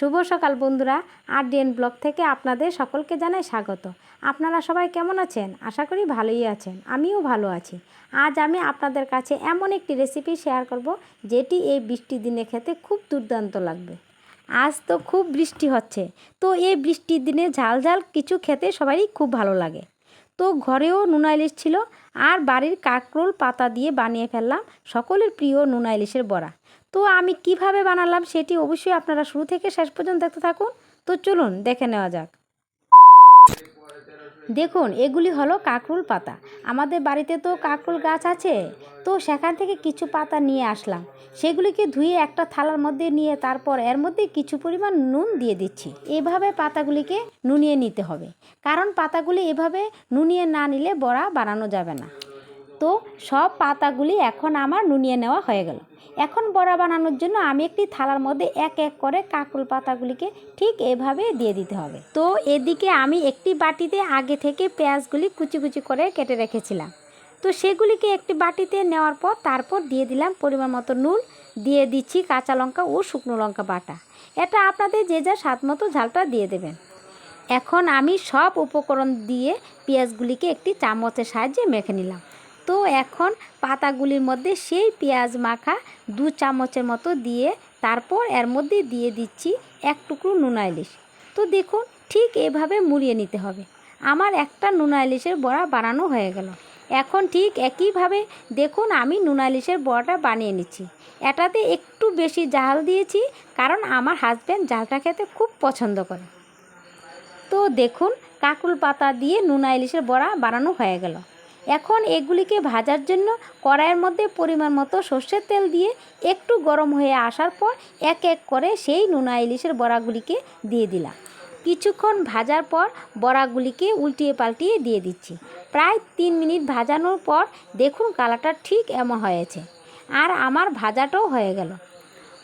শুভ সকাল বন্ধুরা আর আরডিএন ব্লগ থেকে আপনাদের সকলকে জানাই স্বাগত। আপনারা সবাই কেমন আছেন? আশা করি ভালোই আছেন, আমিও ভালো আছি। আজ আমি আপনাদের কাছে এমন একটি রেসিপি শেয়ার করব, যেটি এই বৃষ্টির দিনে খেতে খুব দুর্দান্ত লাগবে। আজ তো খুব বৃষ্টি হচ্ছে, তো এই বৃষ্টির দিনে ঝাল ঝাল কিছু খেতে সবারই খুব ভালো লাগে। তো ঘরেও নুনা ইলিশ ছিল, আর বাড়ির কাকরোল পাতা দিয়ে বানিয়ে ফেললাম সকলের প্রিয় নুনা ইলিশের বড়া। তো আমি কীভাবে বানালাম সেটি অবশ্যই আপনারা শুরু থেকে শেষ পর্যন্ত দেখতে থাকুন। তো চলুন, দেখে নেওয়া যাক। দেখুন, এগুলি হলো কাকরুল পাতা। আমাদের বাড়িতে তো কাকরুল গাছ আছে। তো সেখান থেকে কিছু পাতা নিয়ে আসলাম। সেগুলিকে ধুয়ে একটা থালার মধ্যে নিয়ে তারপর এর মধ্যে কিছু পরিমাণ নুন দিয়ে দিচ্ছি। এভাবে পাতাগুলিকে নুনিয়ে নিতে হবে। কারণ পাতাগুলি এভাবে নুনিয়ে না নিলে বড়া বানানো যাবে না। তো সব পাতাগুলি এখন আমার নুনিয়ে নেওয়া হয়ে গেল। এখন বড়া বানানোর জন্য আমি একটি থালার মধ্যে এক এক করে কাকুল পাতাগুলিকে ঠিক এভাবে দিয়ে দিতে হবে। তো এদিকে আমি একটি বাটিতে আগে থেকে পেঁয়াজগুলি কুচি কুচি করে কেটে রেখেছিলাম। তো সেগুলিকে একটি বাটিতে নেওয়ার পর তারপর দিয়ে দিলাম পরিমাণ মতো নুন, দিয়ে দিচ্ছি কাঁচা লঙ্কা ও শুকনো লঙ্কা বাটা। এটা আপনাদের যে যা স্বাদ মতো ঝালটা দিয়ে দেবেন। এখন আমি সব উপকরণ দিয়ে পেঁয়াজগুলিকে একটি চামচের সাহায্যে মেখে নিলাম। তো এখন পাতাগুলির মধ্যে সেই পেঁয়াজ মাখা দু চামচের মতো দিয়ে তারপর এর মধ্যে দিয়ে দিচ্ছি এক টুকরো নুনা ইলিশ তো দেখুন, ঠিক এভাবে মুড়িয়ে নিতে হবে। আমার একটা নুনা ইলিশের বড়া বানানো হয়ে গেল। এখন ঠিক একইভাবে দেখুন, আমি নুনা ইলিশের বড়াটা বানিয়ে নিচ্ছি। এটাতে একটু বেশি জাল দিয়েছি, কারণ আমার হাজব্যান্ড জালটা খেতে খুব পছন্দ করে। তো দেখুন, কাকুল পাতা দিয়ে নুনা ইলিশের বড়া বানানো হয়ে গেল। এখন এগুলিকে ভাজার জন্য কড়াইয়ের মধ্যে পরিমাণ মতো সর্ষের তেল দিয়ে একটু গরম হয়ে আসার পর এক এক করে সেই নোনা ইলিশের বড়াগুলিকে দিয়ে দিলাম। কিছুক্ষণ ভাজার পর বড়াগুলিকে উল্টিয়ে পাল্টিয়ে দিয়ে দিচ্ছি। প্রায় তিন মিনিট ভাজানোর পর দেখুন কালারটা ঠিক এমন হয়েছে। আর আমার ভাজাটাও হয়ে গেল।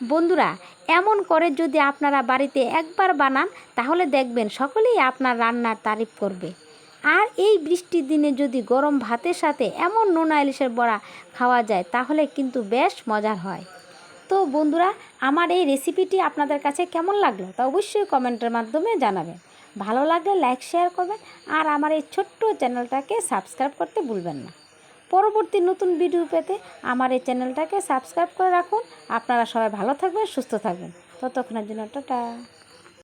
বন্ধুরা, এমন করে যদি আপনারা বাড়িতে একবার বানান, তাহলে দেখবেন সকলেই আপনার রান্নার তারিফ করবে। আর এই বৃষ্টির দিনে যদি গরম ভাতের সাথে এমন নোনা ইলিশের বড়া খাওয়া যায়, তাহলে কিন্তু বেশ মজার হয়। তো বন্ধুরা, আমার এই রেসিপিটি আপনাদের কাছে কেমন লাগল তা অবশ্যই কমেন্টের মাধ্যমে জানাবেন। ভালো লাগলে লাইক, শেয়ার করবেন আর আমার এই ছোট্ট চ্যানেলটাকে সাবস্ক্রাইব করতে ভুলবেন না। পরবর্তী নতুন ভিডিও পেতে আমার এই চ্যানেলটাকে সাবস্ক্রাইব করে রাখুন। আপনারা সবাই ভালো থাকবেন, সুস্থ থাকবেন। ততক্ষণের জন্য টাটা।